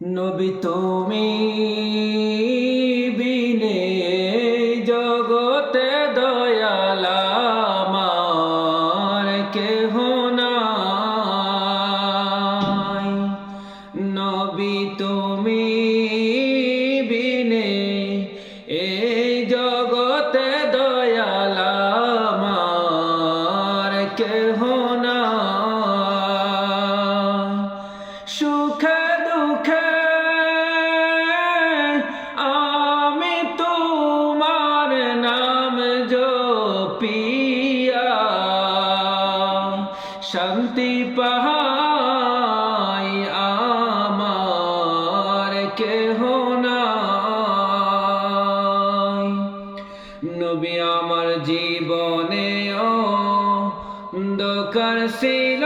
নবী তুমি বিনে জগতে দয়ালামার কেহ নাই। নবী তুমি বিনে এই জগতে দয়ালামার কেহ নাই। সুখে জপিয়া শান্তি পাহাই আমার কেহ নাই। নবী আমার জীবনে অন্ধকার ছিল।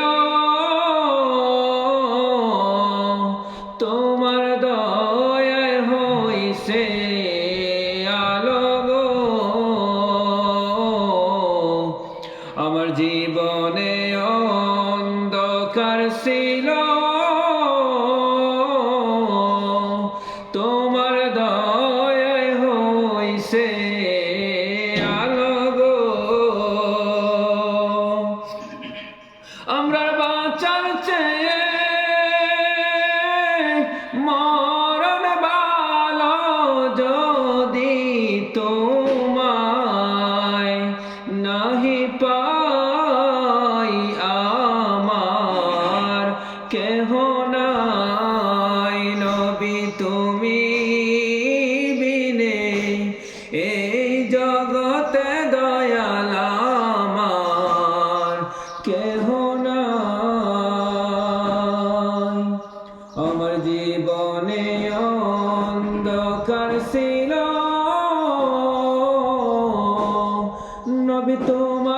নাই নবী তুমি বিনে। এই জগতে দয়াল আমার কেহ নাই। আমার জীবনে অন্ধকার ছিল। নবী তোমার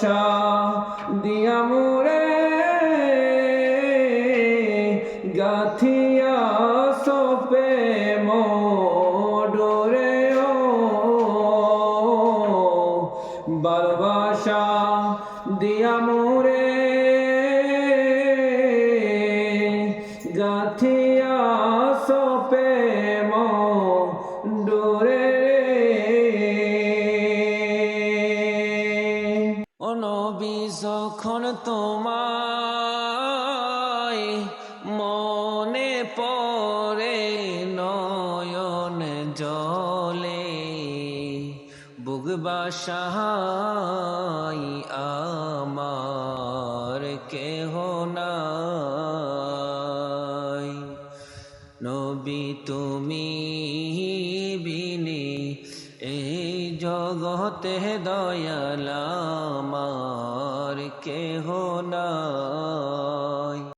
ভালোবাসা দিয়া মোরে গাথিয়া সপে মোডরে ও ভালোবাসা দিয়া মোরে অনবী যখন তোমায় মনে পড়ে নয়ন জলে। বুগবা সাহাই আমার কেহ নাই। নবী তুমি জগতে দয়ালামার কেহ নাই।